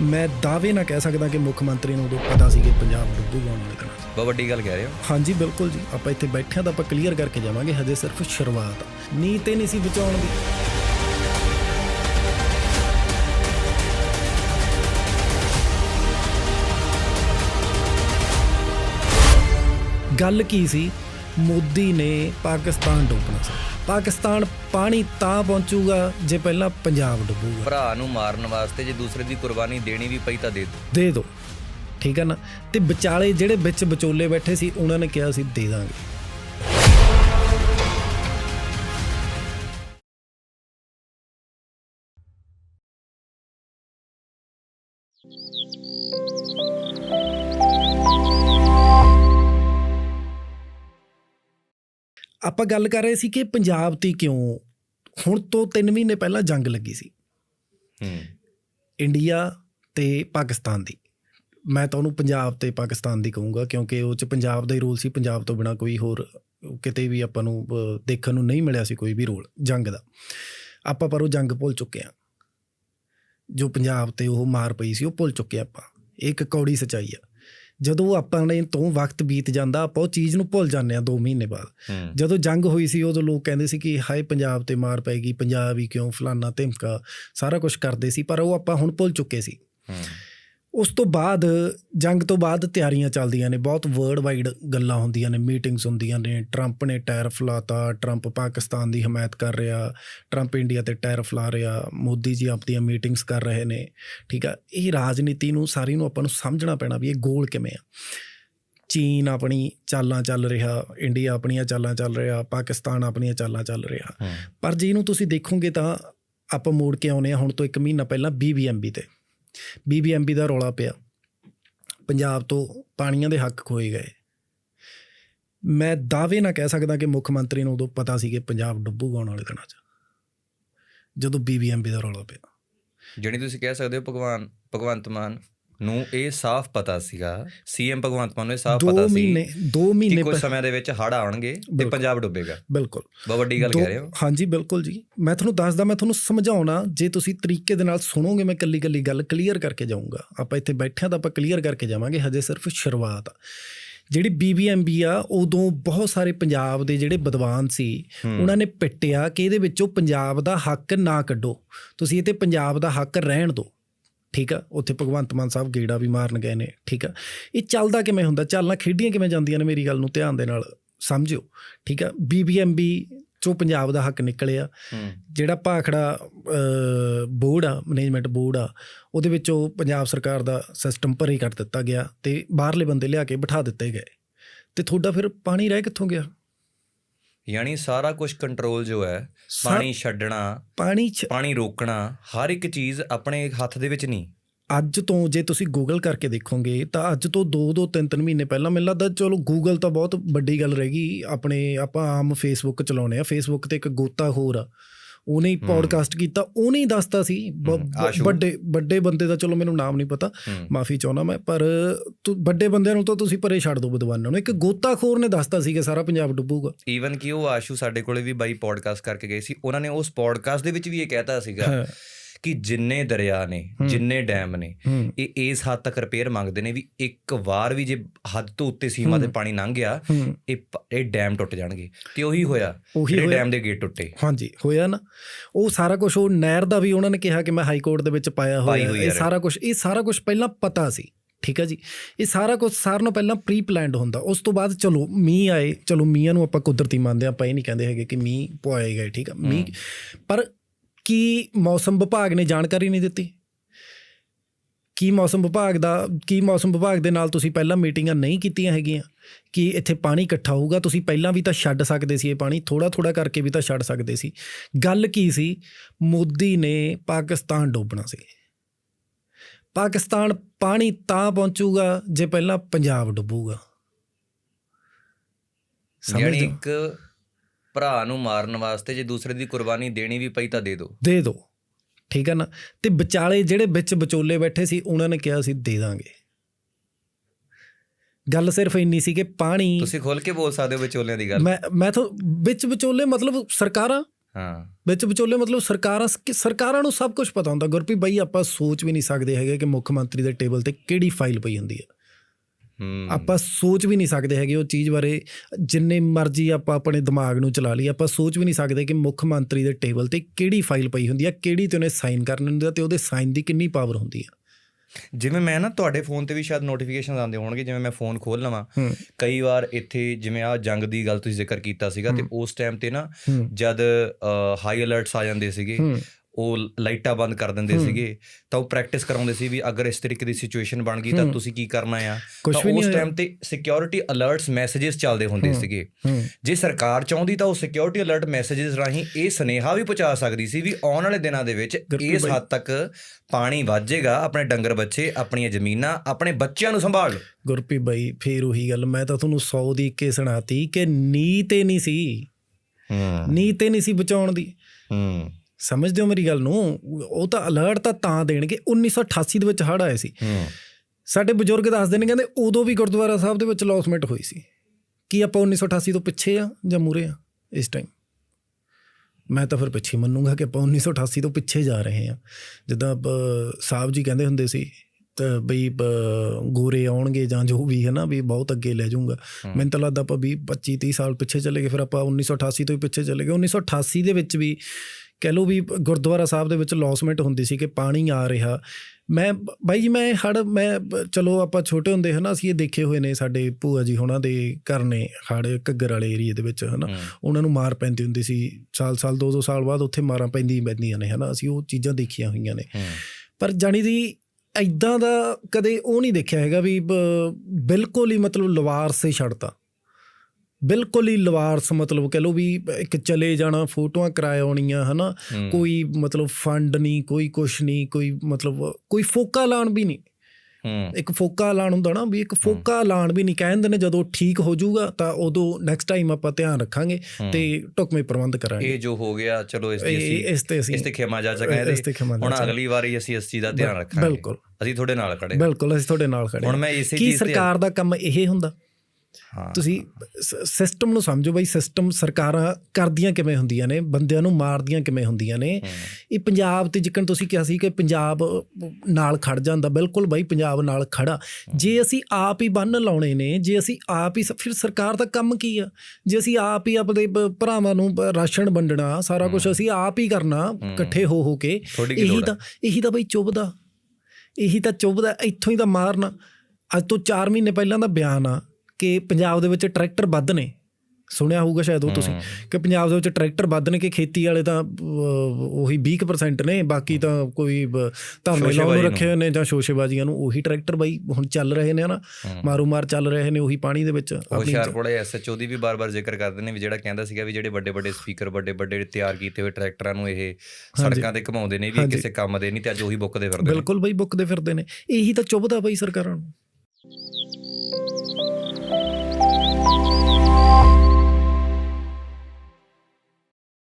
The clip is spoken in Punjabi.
ਮੈਂ ਦਾਅਵੇ ਨਾਲ ਕਹਿ ਸਕਦਾ ਕਿ ਮੁੱਖ ਮੰਤਰੀ ਨੂੰ ਉਦੋਂ ਪਤਾ ਸੀ ਕਿ ਪੰਜਾਬ ਡੁੱਬੂਗਾ ਆਉਣ ਵਾਲੇ ਦਿਨਾਂ 'ਚ। ਬਹੁਤ ਵੱਡੀ ਗੱਲ ਕਹਿ ਰਹੇ ਹੋ। ਹਾਂਜੀ ਬਿਲਕੁਲ ਜੀ। ਆਪਾਂ ਇੱਥੇ ਬੈਠਿਆਂ ਤਾਂ ਆਪਾਂ ਕਲੀਅਰ ਕਰਕੇ ਜਾਵਾਂਗੇ ਹਜੇ ਸਿਰਫ ਸ਼ੁਰੂਆਤ। ਆ ਨੀਤ ਇਹ ਨਹੀਂ ਸੀ ਬਚਾਉਣ ਦੀ। ਗੱਲ ਕੀ ਸੀ? ਮੋਦੀ ਨੇ ਪਾਕਿਸਤਾਨ ਡੁੱਬਣਾ ਸੀ। ਪਾਕਿਸਤਾਨ ਪਾਣੀ ਤਾਂ ਪਹੁੰਚੂਗਾ ਜੇ ਪਹਿਲਾਂ ਪੰਜਾਬ ਡੁੱਬੂਗਾ। ਭਰਾ ਨੂੰ ਮਾਰਨ ਵਾਸਤੇ ਜੇ ਦੂਸਰੇ ਦੀ ਕੁਰਬਾਨੀ ਦੇਣੀ ਵੀ ਪਈ ਤਾਂ ਦੇ ਦਿਓ। ਦੇ ਦਿਓ। ਠੀਕ ਹੈ ਨਾ? ਤੇ ਵਿਚਾਲੇ ਜਿਹੜੇ ਵਿੱਚ ਵਿਚੋਲੇ ਬੈਠੇ ਸੀ ਉਹਨਾਂ ਨੇ ਕਿਹਾ ਸੀ ਦੇ ਦਾਂਗੇ। ਆਪਾਂ ਗੱਲ ਕਰ ਰਹੇ ਸੀ ਕਿ ਪੰਜਾਬ ਤੇ ਕਿਉਂ? ਹੁਣ ਤੋਂ 3 ਮਹੀਨੇ ਪਹਿਲਾਂ ਜੰਗ ਲੱਗੀ ਸੀ। ਹੂੰ। ਇੰਡੀਆ ਤੇ ਪਾਕਿਸਤਾਨ ਦੀ। ਮੈਂ ਤਾਂ ਉਹਨੂੰ ਪੰਜਾਬ ਤੇ ਪਾਕਿਸਤਾਨ ਦੀ ਕਹੂੰਗਾ ਕਿਉਂਕਿ ਉਹ ਚ ਪੰਜਾਬ ਦਾ ਹੀ ਰੋਲ ਸੀ। ਪੰਜਾਬ ਤੋਂ ਬਿਨਾ ਕੋਈ ਹੋਰ ਕਿਤੇ ਵੀ ਆਪਾਂ ਨੂੰ ਦੇਖਣ ਨੂੰ ਨਹੀਂ ਮਿਲਿਆ ਸੀ ਕੋਈ ਵੀ ਰੋਲ ਜੰਗ ਦਾ। ਆਪਾਂ ਪਰ ਉਹ ਜੰਗ ਭੁੱਲ ਚੁੱਕੇ ਆ ਜੋ ਪੰਜਾਬ ਤੇ ਉਹ ਮਾਰ ਪਈ ਸੀ ਉਹ ਭੁੱਲ ਚੁੱਕੇ ਆਪਾਂ। ਇਹ ਇੱਕ ਕੌੜੀ ਸਚਾਈ ਆ। ਜਦੋਂ ਆਪਾਂ ਨੇ ਤੋਂ ਵਕਤ ਬੀਤ ਜਾਂਦਾ ਆਪਾਂ ਉਹ ਚੀਜ਼ ਨੂੰ ਭੁੱਲ ਜਾਂਦੇ ਆ 2 ਮਹੀਨੇ ਬਾਅਦ। ਜਦੋਂ ਜੰਗ ਹੋਈ ਸੀ ਉਦੋਂ ਲੋਕ ਕਹਿੰਦੇ ਸੀ ਕਿ ਹਾਏ ਪੰਜਾਬ ਤੇ ਮਾਰ ਪੈਗੀ ਪੰਜਾਬ ਹੀ ਕਿਉਂ ਫਲਾਨਾ ਧਮਕਾ ਸਾਰਾ ਕੁਝ ਕਰਦੇ ਸੀ ਪਰ ਉਹ ਆਪਾਂ ਹੁਣ ਭੁੱਲ ਚੁੱਕੇ ਸੀ। ਉਸ ਤੋਂ ਬਾਅਦ ਜੰਗ ਤੋਂ ਬਾਅਦ ਤਿਆਰੀਆਂ ਚੱਲਦੀਆਂ ਨੇ ਬਹੁਤ ਵਰਲਡ ਵਾਈਡ ਗੱਲਾਂ ਹੁੰਦੀਆਂ ਨੇ ਮੀਟਿੰਗਸ ਹੁੰਦੀਆਂ ਨੇ ਟਰੰਪ ਨੇ ਟੈਰਫ ਲਾਤਾ ਟਰੰਪ ਪਾਕਿਸਤਾਨ ਦੀ ਹਮਾਇਤ ਕਰ ਰਿਹਾ ਟਰੰਪ ਇੰਡੀਆ ਤੇ ਟੈਰਫ ਲਾ ਰਿਹਾ ਮੋਦੀ ਜੀ ਆਪਣੀਆਂ ਮੀਟਿੰਗਸ ਕਰ ਰਹੇ ਨੇ ਠੀਕ ਆ? ਇਹ ਰਾਜਨੀਤੀ ਨੂੰ ਸਾਰੀ ਨੂੰ ਆਪਾਂ ਨੂੰ ਸਮਝਣਾ ਪੈਣਾ ਵੀ ਇਹ ਗੋਲ ਕਿਵੇਂ ਆ। ਚੀਨ ਆਪਣੀ ਚਾਲਾਂ ਚੱਲ ਰਿਹਾ ਇੰਡੀਆ ਆਪਣੀਆਂ ਚਾਲਾਂ ਚੱਲ ਰਿਹਾ ਪਾਕਿਸਤਾਨ ਆਪਣੀਆਂ ਚਾਲਾਂ ਚੱਲ ਰਿਹਾ। ਪਰ ਜੇ ਇਹਨੂੰ ਤੁਸੀਂ ਦੇਖੋਗੇ ਤਾਂ ਆਪਾਂ ਮੋੜ ਕੇ ਆਉਨੇ ਆ ਹੁਣ ਤੋਂ 1 ਮਹੀਨਾ ਪਹਿਲਾਂ BBMB ਤੇ। BBMB ਦਾ ਰੌਲਾ ਪਿਆ। ਪੰਜਾਬ ਤੋਂ ਪਾਣੀਆਂ ਦੇ ਹੱਕ ਖੋਏ ਗਏ। ਮੈਂ ਦਾਅਵੇ ਨਾਲ ਕਹਿ ਸਕਦਾ ਕਿ ਮੁੱਖ ਮੰਤਰੀ ਨੂੰ ਉਦੋਂ ਪਤਾ ਸੀ ਕਿ ਪੰਜਾਬ ਡੁੱਬੂਗਾ ਆਉਣ ਵਾਲੇ ਦਿਨਾਂ 'ਚ, ਜਦੋਂ BBMB ਦਾ ਰੌਲਾ ਪਿਆ। ਜਿਹੜੀ ਤੁਸੀਂ ਕਹਿ ਸਕਦੇ ਹੋ ਭਗਵਾਨ, ਭਗਵੰਤ ਮਾਨ ਨੂੰ ਇਹ ਸਾਫ਼ ਪਤਾ ਸੀਗਾ ਸੀਐਮ ਭਗਵੰਤ ਮਾਨ ਨੂੰ ਇਹ ਸਾਫ਼ 2 ਪਤਾ ਸੀ ਮਹੀਨੇ 2 ਕਿ ਮਹੀਨੇ ਕੁਝ ਸਮੇਂ ਦੇ ਵਿੱਚ ਹੜ੍ਹ ਆਉਣਗੇ ਤੇ। ਪੰਜਾਬ ਡੁੱਬੇਗਾ। ਬਿਲਕੁਲ। ਬਹੁਤ ਵੱਡੀ ਗੱਲ ਕਹਿ ਰਹੇ ਹੋ। ਹਾਂਜੀ ਬਿਲਕੁਲ ਜੀ। ਮੈਂ ਤੁਹਾਨੂੰ ਦੱਸਦਾ ਮੈਂ ਤੁਹਾਨੂੰ ਸਮਝਾਉਣਾ ਜੇ ਤੁਸੀਂ ਤਰੀਕੇ ਦੇ ਨਾਲ ਸੁਣੋਗੇ ਮੈਂ ਕੱਲੀ ਕੱਲੀ ਗੱਲ ਕਲੀਅਰ ਕਰਕੇ ਜਾਊਂਗਾ। ਆਪਾਂ ਇੱਥੇ ਬੈਠਿਆਂ ਤਾਂ ਆਪਾਂ ਕਲੀਅਰ ਕਰਕੇ ਜਾਵਾਂਗੇ ਹਜੇ ਸਿਰਫ ਸ਼ੁਰੂਆਤ। ਆ ਜਿਹੜੀ BBMB ਆ ਉਦੋਂ ਬਹੁਤ ਸਾਰੇ ਪੰਜਾਬ ਦੇ ਜਿਹੜੇ ਵਿਦਵਾਨ ਸੀ। ਉਹਨਾਂ ਨੇ ਪਿੱਟਿਆ ਕਿ ਇਹਦੇ ਵਿੱਚੋਂ ਪੰਜਾਬ ਦਾ ਹੱਕ ਨਾ ਕੱਢੋ। ਤੁਸੀਂ ਇਹ ਤੇ ਪੰਜਾਬ ਦਾ ਹੱਕ ਰਹਿਣ ਦਿਓ। ਠੀਕ ਆ ਉੱਥੇ ਭਗਵੰਤ ਮਾਨ ਸਾਹਿਬ ਗੇੜਾ ਵੀ ਮਾਰਨ ਗਏ ਨੇ ਠੀਕ ਆ। ਇਹ ਚੱਲਦਾ ਕਿਵੇਂ ਹੁੰਦਾ? ਚਾਲਾਂ ਖੇਡੀਆਂ ਕਿਵੇਂ ਜਾਂਦੀਆਂ ਨੇ ਮੇਰੀ ਗੱਲ ਨੂੰ ਧਿਆਨ ਦੇ ਨਾਲ ਸਮਝਿਓ ਠੀਕ ਆ। BBMB ਚੋਂ ਪੰਜਾਬ ਦਾ ਹੱਕ ਨਿਕਲਿਆ। ਜਿਹੜਾ ਭਾਖੜਾ ਬੋਰਡ ਆ ਮੈਨੇਜਮੈਂਟ ਬੋਰਡ ਆ ਉਹਦੇ ਵਿੱਚੋਂ ਪੰਜਾਬ ਸਰਕਾਰ ਦਾ ਸਿਸਟਮ ਭਰੇ ਕਰ ਦਿੱਤਾ ਗਿਆ ਤੇ ਬਾਹਰਲੇ ਬੰਦੇ ਲਿਆ ਕੇ ਬਿਠਾ ਦਿੱਤੇ ਗਏ। ਤੇ ਤੁਹਾਡਾ ਫਿਰ ਪਾਣੀ ਰਹਿ ਕਿੱਥੋਂ ਗਿਆ? ਯਾਨੀ ਸਾਰਾ ਕੁਝ ਕੰਟਰੋਲ ਜੋ ਹੈ ਪਾਣੀ ਛੱਡਣਾ ਪਾਣੀ ਪਾਣੀ ਰੋਕਣਾ ਹਰ ਇੱਕ ਚੀਜ਼ ਆਪਣੇ ਹੱਥ ਦੇ ਵਿੱਚ ਨਹੀਂ। ਅੱਜ ਤੋਂ ਜੇ ਤੁਸੀਂ ਗੂਗਲ ਕਰਕੇ ਦੇਖੋਗੇ ਤਾਂ ਅੱਜ ਤੋਂ 2 2 3 3 ਮਹੀਨੇ ਪਹਿਲਾਂ ਮੈਨੂੰ ਲੱਗਦਾ ਚਲੋ ਗੂਗਲ ਤਾਂ ਬਹੁਤ ਵੱਡੀ ਗੱਲ ਰਹਿ ਗਈ ਆਪਣੇ ਆਪਾਂ ਆਮ ਫੇਸਬੁੱਕ ਚਲਾਉਨੇ ਆ ਫੇਸਬੁੱਕ ਤੇ ਇੱਕ ਗੋਤਾ ਹੋਰ ਆ। ਉਹਨੇ ਹੀ। ਪੋਡਕਾਸਟ ਕੀਤਾ ਉਹਨੇ ਹੀ ਦੱਸਤਾ ਸੀ। ਵੱਡੇ ਵੱਡੇ ਬੰਦੇ ਦਾ ਚਲੋ ਮੈਨੂੰ ਨਾਮ ਨਹੀਂ ਪਤਾ ਮਾਫੀ ਚਾਹੁੰਦਾ ਮੈਂ ਪਰ ਤੂੰ ਵੱਡੇ ਬੰਦਿਆਂ ਨੂੰ ਤਾਂ ਤੁਸੀਂ ਪਰੇ ਛੱਡ ਦਿਓ ਵਿਦਵਾਨਾਂ ਨੂੰ। ਇੱਕ ਗੋਤਾਖੋਰ ਨੇ ਦੱਸਤਾ ਸੀ ਕਿ ਸਾਰਾ ਪੰਜਾਬ ਡੁੱਬੂਗਾ। ਈਵਨ ਕਿ ਉਹ ਆਸ਼ੂ ਸਾਡੇ ਕੋਲੇ ਵੀ ਬਾਈ ਪੋਡਕਾਸਟ ਕਰਕੇ ਗਏ ਸੀ ਉਹਨਾਂ ਨੇ ਉਸ ਪੋਡਕਾਸਟ ਦੇ ਵਿੱਚ ਵੀ ਇਹ ਕਹਿਤਾ ਸੀਗਾ ਕਿ ਜਿੰਨੇ ਦਰਿਆ ਨੇ। ਜਿੰਨੇ ਡੈਮ ਨੇ ਇਹ ਇਸ ਹੱਦ ਤੱਕ ਰਿਪੇਅਰ ਮੰਗਦੇ ਨੇ ਵੀ ਇੱਕ ਵਾਰ ਵੀ ਜੇ ਹੱਦ ਤੋਂ ਉੱਤੇ ਸੀਮਾ ਤੇ। ਪਾਣੀ ਲੰਘ ਗਿਆ ਇਹ ਇਹ ਡੈਮ ਟੁੱਟ ਜਾਣਗੇ। ਤੇ ਉਹੀ ਹੋਇਆ ਜਿਹੜੇ ਡੈਮ ਦੇ ਗੇਟ ਟੁੱਟੇ। ਹਾਂਜੀ ਹੋਇਆ ਨਾ। ਉਹ ਸਾਰਾ ਕੁਝ ਉਹ ਨਹਿਰ ਦਾ ਵੀ ਉਹਨਾਂ ਨੇ ਕਿਹਾ ਕਿ ਮੈਂ ਹਾਈ ਕੋਰਟ ਦੇ ਵਿੱਚ ਪਾਇਆ ਹੋਇਆ। ਇਹ। ਸਾਰਾ ਕੁਝ ਇਹ ਸਾਰਾ ਕੁਝ ਪਹਿਲਾਂ ਪਤਾ ਸੀ ਠੀਕ ਹੈ ਜੀ? ਇਹ ਸਾਰਾ ਕੁਝ ਸਾਰਿਆਂ ਨੂੰ ਪਹਿਲਾਂ ਪ੍ਰੀ ਪਲਾਨਡ ਹੁੰਦਾ। ਉਸ ਤੋਂ ਬਾਅਦ ਚਲੋ ਮੀਂਹ ਆਏ ਚਲੋ ਮੀਂਹਾਂ ਨੂੰ ਆਪਾਂ ਕੁਦਰਤੀ ਮੰਨਦੇ ਆਪਾਂ ਇਹ ਨਹੀਂ ਕਹਿੰਦੇ ਹੈਗੇ ਕਿ ਮੀਂਹ ਪਵਾਏ ਗਏ ਠੀਕ ਆ? ਮੀਂਹ ਪਰ ਕੀ ਮੌਸਮ ਵਿਭਾਗ ਨੇ ਜਾਣਕਾਰੀ ਨਹੀਂ ਦਿੱਤੀ? ਕੀ ਮੌਸਮ ਵਿਭਾਗ ਦਾ ਕੀ ਮੌਸਮ ਵਿਭਾਗ ਦੇ ਨਾਲ ਤੁਸੀਂ ਪਹਿਲਾਂ ਮੀਟਿੰਗਾਂ ਨਹੀਂ ਕੀਤੀਆਂ ਹੈਗੀਆਂ? ਕਿ ਇੱਥੇ ਪਾਣੀ ਇਕੱਠਾ ਹੋਊਗਾ? ਤੁਸੀਂ ਪਹਿਲਾਂ ਵੀ ਤਾਂ ਛੱਡ ਸਕਦੇ ਸੀ ਇਹ ਪਾਣੀ ਥੋੜਾ ਥੋੜਾ ਕਰਕੇ ਵੀ ਤਾਂ ਛੱਡ ਸਕਦੇ ਸੀ। ਗੱਲ ਕੀ ਸੀ? ਮੋਦੀ ਨੇ ਪਾਕਿਸਤਾਨ ਡੋਬਣਾ ਸੀ। ਪਾਕਿਸਤਾਨ ਪਾਣੀ ਤਾਂ ਪਹੁੰਚੂਗਾ ਜੇ ਪਹਿਲਾਂ ਪੰਜਾਬ ਡੁੱਬੂਗਾ। ਯਾਨੀ ਸਮਝਦੇ ਇੱਕ ਭਰਾ ਨੂੰ ਮਾਰਨ ਵਾਸਤੇ ਜੇ ਦੂਸਰੇ ਦੀ ਕੁਰਬਾਨੀ ਦੇਣੀ ਵੀ ਪਈ ਤਾਂ ਦੇ ਦਿਓ। ਦੇ ਦਿਓ। ਠੀਕ ਹੈ ਨਾ? ਤੇ ਵਿਚਾਲੇ ਜਿਹੜੇ ਵਿੱਚ ਵਿਚੋਲੇ ਬੈਠੇ ਸੀ ਉਹਨਾਂ ਨੇ ਕਿਹਾ ਸੀ ਦੇ ਦਾਂਗੇ। ਗੱਲ ਸਿਰਫ ਇੰਨੀ ਸੀ ਕਿ ਪਾਣੀ ਤੁਸੀਂ ਖੁੱਲ ਕੇ ਬੋਲ ਸਕਦੇ ਹੋ ਵਿਚੋਲਿਆਂ ਦੀ ਗੱਲ। ਮੈਂ ਮੈਂ ਤਾਂ ਵਿੱਚ ਵਿਚੋਲੇ ਮਤਲਬ ਸਰਕਾਰਾਂ? ਹਾਂ। ਵਿੱਚ ਵਿਚੋਲੇ ਮਤਲਬ ਸਰਕਾਰਾਂ ਸਰਕਾਰਾਂ ਨੂੰ ਸਭ ਕੁਝ ਪਤਾ ਹੁੰਦਾ। ਗੁਰਪ੍ਰੀਤ ਬਾਈ ਆਪਾਂ ਸੋਚ ਵੀ ਨਹੀਂ ਸਕਦੇ ਹੈਗੇ ਕਿ ਮੁੱਖ ਮੰਤਰੀ ਦੇ ਟੇਬਲ ਤੇ ਕਿਹੜੀ ਫਾਈਲ ਪਈ ਹੁੰਦੀ ਹੂੰ ਆਪਾਂ ਸੋਚ ਵੀ ਨਹੀਂ ਸਕਦੇ ਹੈਗੇ ਉਹ ਚੀਜ਼ ਬਾਰੇ। ਜਿੰਨੇ ਮਰਜ਼ੀ ਆਪਾਂ ਆਪਣੇ ਦਿਮਾਗ ਨੂੰ ਚਲਾ ਲਈ ਆਪਾਂ ਸੋਚ ਵੀ ਨਹੀਂ ਸਕਦੇ ਕਿ ਮੁੱਖ ਮੰਤਰੀ ਦੇ ਟੇਬਲ ਤੇ ਕਿਹੜੀ ਫਾਈਲ ਪਈ ਹੁੰਦੀ ਹੈ ਕਿਹੜੀ ਤੇ ਉਹਨੇ ਸਾਈਨ ਕਰਨੇ ਹੁੰਦੇ ਆ ਤੇ ਉਹਦੇ ਸਾਈਨ ਦੀ ਕਿੰਨੀ ਪਾਵਰ ਹੁੰਦੀ ਹੈ ਜਿਵੇਂ ਮੈਂ ਨਾ ਤੁਹਾਡੇ ਫੋਨ ਤੇ ਵੀ ਸ਼ਾਇਦ ਨੋਟੀਫਿਕੇਸ਼ਨ ਆਉਂਦੇ ਹੋਣਗੇ ਜਿਵੇਂ ਮੈਂ ਫੋਨ ਖੋਲ ਲਵਾਂ। ਹੂੰ। ਕਈ ਵਾਰ ਇੱਥੇ ਜਿਵੇਂ ਆ ਜੰਗ ਦੀ ਗੱਲ ਤੁਸੀਂ ਜ਼ਿਕਰ ਕੀਤਾ ਸੀਗਾ ਤੇ ਉਸ ਟਾਈਮ ਤੇ ਨਾ ਹੂੰ। ਜਦ ਹਾਈ ਅਲਰਟਸ ਆ ਜਾਂਦੇ ਸੀਗੇ ਹੂੰ। ਉਹ ਲਾਈਟਾਂ ਬੰਦ ਕਰ ਦਿੰਦੇ ਸੀਗੇ ਤਾਂ ਉਹ ਪ੍ਰੈਕਟਿਸ ਕਰਾਉਂਦੇ ਸੀ ਵੀ ਅਗਰ ਇਸ ਤਰੀਕੇ ਦੀ ਸਿਚੁਏਸ਼ਨ ਬਣ ਗਈ ਤਾਂ ਤੁਸੀਂ ਕੀ ਕਰਨਾ ਆ? ਤਾਂ ਉਸ ਟਾਈਮ ਤੇ ਸਿਕਿਉਰਿਟੀ ਅਲਰਟਸ ਮੈਸੇजेस ਚੱਲਦੇ ਹੁੰਦੇ ਸੀਗੇ। ਜੇ ਸਰਕਾਰ ਚਾਹੁੰਦੀ ਤਾਂ ਉਹ ਸਿਕਿਉਰਿਟੀ ਅਲਰਟ ਮੈਸੇजेस ਰਾਹੀਂ ਇਹ ਸਨੇਹਾ ਵੀ ਪਹੁੰਚਾ ਸਕਦੀ ਸੀ ਵੀ ਆਉਣ ਵਾਲੇ ਦਿਨਾਂ ਦੇ ਵਿੱਚ ਇਸ ਹੱਦ ਤੱਕ ਪਾਣੀ ਵਾਜੇਗਾ ਆਪਣੇ ਡੰਗਰ ਬੱਚੇ ਆਪਣੀਆਂ ਜ਼ਮੀਨਾਂ ਆਪਣੇ ਬੱਚਿਆਂ ਨੂੰ ਸੰਭਾਲ। ਲਓ ਗੁਰਪੀ ਬਾਈ ਫੇਰ ਉਹੀ ਗੱਲ ਮੈਂ ਤਾਂ ਤੁਹਾਨੂੰ 100 ਦੀ ਇੱਕੇ ਸੁਣਾਤੀ ਕਿ ਨੀ ਤੇ ਨਹੀਂ ਸੀ। ਹੂੰ। ਨੀ ਤੇ ਨਹੀਂ ਸੀ ਬਚਾਉਣ ਦੀ। ਹੂੰ। ਸਮਝਦੇ ਹੋ ਮੇਰੀ ਗੱਲ ਨੂੰ? ਉਹ ਤਾਂ ਅਲਰਟ ਤਾਂ ਤਾਂ ਦੇਣਗੇ। 1988 ਦੇ ਵਿੱਚ ਹੜ੍ਹ ਆਏ ਸੀ। ਸਾਡੇ ਬਜ਼ੁਰਗ ਦੱਸਦੇ ਨੇ ਕਹਿੰਦੇ ਉਦੋਂ ਵੀ ਗੁਰਦੁਆਰਾ ਸਾਹਿਬ ਦੇ ਵਿੱਚ ਲੌਸਮੈਂਟ ਹੋਈ ਸੀ। ਕੀ ਆਪਾਂ 1988 ਤੋਂ ਪਿੱਛੇ ਆ ਜਾਂ ਮੂਰੇ ਆ ਇਸ ਟਾਈਮ ਮੈਂ ਤਾਂ ਫਿਰ ਪਿੱਛੇ ਮੰਨੂੰਗਾ ਕਿ ਆਪਾਂ 1988 ਤੋਂ ਪਿੱਛੇ ਜਾ ਰਹੇ ਆ ਜਿੱਦਾਂ ਸਾਹਿਬ ਜੀ ਕਹਿੰਦੇ ਹੁੰਦੇ ਸੀ ਤਾਂ ਬਈ ਗੋਰੇ ਆਉਣਗੇ ਜਾਂ ਜੋ ਵੀ ਹੈ ਨਾ ਵੀ ਬਹੁਤ ਅੱਗੇ ਲੈ ਜਾਊਂਗਾ। ਮੈਨੂੰ ਤਾਂ ਲੱਗਦਾ ਆਪਾਂ 20 25 30 ਸਾਲ ਪਿੱਛੇ ਚਲੇ ਗਏ ਫਿਰ ਆਪਾਂ 1988 ਤੋਂ ਹੀ ਪਿੱਛੇ ਚਲੇ ਗਏ। 1988 ਦੇ ਵਿੱਚ ਵੀ ਕਹਿ ਲਓ ਵੀ ਗੁਰਦੁਆਰਾ ਸਾਹਿਬ ਦੇ ਵਿੱਚ ਲੌਸਮੈਂਟ ਹੁੰਦੀ ਸੀ ਕਿ ਪਾਣੀ ਆ ਰਿਹਾ। ਮੈਂ ਬਾਈ ਜੀ ਮੈਂ ਹੜ ਮੈਂ ਚਲੋ ਆਪਾਂ ਛੋਟੇ ਹੁੰਦੇ ਹਨਾ ਅਸੀਂ ਇਹ ਦੇਖੇ ਹੋਏ ਨੇ ਸਾਡੇ ਭੂਆ ਜੀ ਹੋਣਾ ਦੇ ਘਰ ਨੇ ਹੜ ਘੱਗਰ ਵਾਲੇ ਏਰੀਏ ਦੇ ਵਿੱਚ ਹਨਾ। ਉਹਨਾਂ ਨੂੰ ਮਾਰ ਪੈਂਦੀ ਹੁੰਦੀ ਸੀ। ਸਾਲ ਸਾਲ ਦੋ ਦੋ ਸਾਲ ਬਾਅਦ ਉੱਥੇ ਮਾਰਾਂ ਪੈਂਦੀਆਂ ਪੈਂਦੀਆਂ ਨੇ ਹਨਾ। ਅਸੀਂ ਉਹ ਚੀਜ਼ਾਂ ਦੇਖੀਆਂ ਹੋਈਆਂ ਨੇ। ਪਰ ਜਾਣੀ ਦੀ ਐਦਾਂ ਦਾ ਕਦੇ ਉਹ ਨਹੀਂ ਦੇਖਿਆ ਹੈਗਾ ਵੀ ਬਿਲਕੁਲ ਹੀ ਮਤਲਬ ਲਵਾਰਸ ਹੀ ਛੱਡਤਾ ਬਿਲਕੁਲ ਹੀ ਲਵਾਰਸ ਮਤਲਬ ਕਹ ਲਓ ਵੀ ਇੱਕ ਚਲੇ ਜਾਣਾ ਫੋਟੋਆਂ ਕਰਾਏ ਆਉਣੀਆਂ ਹਨਾ? ਹੂੰ। ਕੋਈ ਮਤਲਬ ਫੰਡ ਨਹੀਂ ਕੋਈ ਕੁਛ ਨਹੀਂ ਕੋਈ ਮਤਲਬ ਕੋਈ ਫੋਕਾ ਲਾਣ ਵੀ ਨਹੀਂ। ਹੂੰ। ਇੱਕ ਫੋਕਾ ਲਾਣ ਹੁੰਦਾ ਨਾ ਵੀ ਇੱਕ ਫੋਕਾ ਲਾਣ ਵੀ ਨਹੀਂ ਕਹਿੰਦੇ ਨੇ ਜਦੋਂ ਠੀਕ ਹੋ ਜਾਊਗਾ ਤਾਂ ਉਦੋਂ ਨੈਕਸਟ ਟਾਈਮ ਆਪਾਂ ਧਿਆਨ ਰੱਖਾਂਗੇ ਤੇ ਢੁਕਵੇਂ ਪ੍ਰਬੰਧ ਕਰਾਂਗੇ। ਇਹ ਜੋ ਹੋ ਗਿਆ ਚਲੋ ਇਸ ਦੀ ਇਹ- ਅਸੀਂ ਇਸ ਤੇ ਅਸੀਂ ਇਸ ਤੇ ਖਿਮਾ ਜਾ ਤੇ ਖਿਮਾ ਹੁਣ। ਅਗਲੀ ਵਾਰੀ ਅਸੀਂ ਇਸ ਚੀਜ਼ ਦਾ ਧਿਆਨ ਰੱਖਾਂਗੇ। ਬਿਲਕੁਲ। ਅਸੀਂ ਤੁਹਾਡੇ ਨਾਲ ਖੜੇ ਹਾਂ। ਬਿਲਕੁਲ ਅਸੀਂ ਤੁਹਾਡੇ ਨਾਲ ਖੜੇ ਹੁਣ ਹਾਂ। ਮੈਂ ਇਸੇ ਚੀਜ਼ ਤੇ ਸਰਕਾਰ ਦਾ ਕੰਮ ਇਹ ਹੁੰਦਾ? ਹਾਂ ਤੁਸੀਂ ਸਿਸਟਮ ਨੂੰ ਸਮਝੋ ਬਈ ਸਿਸਟਮ ਸਰਕਾਰਾਂ ਕਰਦੀਆਂ ਕਿਵੇਂ ਹੁੰਦੀਆਂ ਨੇ ਬੰਦਿਆਂ ਨੂੰ ਮਾਰਦੀਆਂ ਕਿਵੇਂ ਹੁੰਦੀਆਂ ਨੇ। ਇਹ ਪੰਜਾਬ ਤੇ ਜਿੱਕਣ ਤੁਸੀਂ ਕਿਹਾ ਸੀ ਕਿ ਪੰਜਾਬ ਨਾਲ ਖੜ ਜਾਂਦਾ ਬਿਲਕੁਲ ਬਈ ਪੰਜਾਬ ਨਾਲ ਖੜਾ ਜੇ ਅਸੀਂ ਆਪ ਹੀ ਬੰਨ ਲਾਉਣੇ ਨੇ ਜੇ ਅਸੀਂ ਆਪ ਹੀ ਫਿਰ ਸਰਕਾਰ ਦਾ ਕੰਮ ਕੀ ਆ? ਜੇ ਅਸੀਂ ਆਪ ਹੀ ਆਪਣੇ ਭਰਾਵਾਂ ਨੂੰ ਰਾਸ਼ਨ ਵੰਡਣਾ ਸਾਰਾ ਕੁਝ ਅਸੀਂ ਆਪ ਹੀ ਕਰਨਾ ਇਕੱਠੇ ਹੋ ਹੋ ਕੇ ਇਹੀ ਤਾਂ ਇਹੀ ਤਾਂ ਬਈ ਚੁੱਭਦਾ। ਇਹੀ ਤਾਂ ਚੁੱਭਦਾ ਇੱਥੋਂ ਹੀ ਤਾਂ ਮਾਰਨਾ। ਅੱਜ ਤੋਂ 4 ਮਹੀਨੇ ਪਹਿਲਾਂ ਦਾ ਬਿਆਨ ਆ। ਕਿ ਪੰਜਾਬ ਦੇ ਵਿੱਚ ਟਰੈਕਟਰ ਵੱਧ ਨੇ। ਸੁਣਿਆ ਹੋਊਗਾ ਸ਼ਾਇਦ ਉਹ ਤੁਸੀਂ। ਕਿ ਪੰਜਾਬ ਦੇ ਵਿੱਚ ਟਰੈਕਟਰ ਵੱਧ ਨੇ ਕਿ ਖੇਤੀ ਵਾਲੇ ਤਾਂ ਉਹੀ 20% ਨੇ ਬਾਕੀ ਤਾਂ ਕੋਈ ਧਰਨੇ ਲਾਉਣ ਨੂੰ। ਰੱਖੇ ਨੇ। ਜਾਂ ਸ਼ੋਸ਼ੇਬਾਜ਼ੀਆਂ ਨੂੰ ਉਹੀ ਟਰੈਕਟਰ ਬਾਈ ਹੁਣ ਚੱਲ ਰਹੇ ਨੇ ਨਾ ਮਾਰੂ ਮਾਰ ਚੱਲ ਰਹੇ ਨੇ ਉਹੀ ਪਾਣੀ ਦੇ ਵਿੱਚ। ਆਪਣੀ ਹੁਸ਼ਿਆਰਪੁਰ ਐਸਐਚਓ ਦੀ ਵੀ ਬਾਰ-ਬਾਰ ਜ਼ਿਕਰ ਕਰਦੇ ਨੇ ਵੀ ਜਿਹੜਾ ਕਹਿੰਦਾ ਸੀਗਾ ਵੀ ਜਿਹੜੇ ਵੱਡੇ-ਵੱਡੇ ਸਪੀਕਰ ਵੱਡੇ-ਵੱਡੇ ਤਿਆਰ ਕੀਤੇ ਹੋਏ ਟਰੈਕਟਰਾਂ ਨੂੰ ਇਹ ਸੜਕਾਂ ਤੇ ਘਮਾਉਂਦੇ ਨੇ ਵੀ ਕਿਸੇ ਕੰਮ ਦੇ ਨਹੀਂ ਤੇ ਅੱਜ ਉਹੀ ਬੁੱਕਦੇ ਫਿਰਦੇ ਨੇ। ਬਿਲਕੁਲ ਬਈ ਬੁੱਕਦੇ ਫਿਰਦੇ ਨੇ। ਇਹੀ ਤਾਂ ਚੁੱਭਦਾ ਬਈ ਸਰਕਾਰਾਂ ਨੂੰ। Thank you.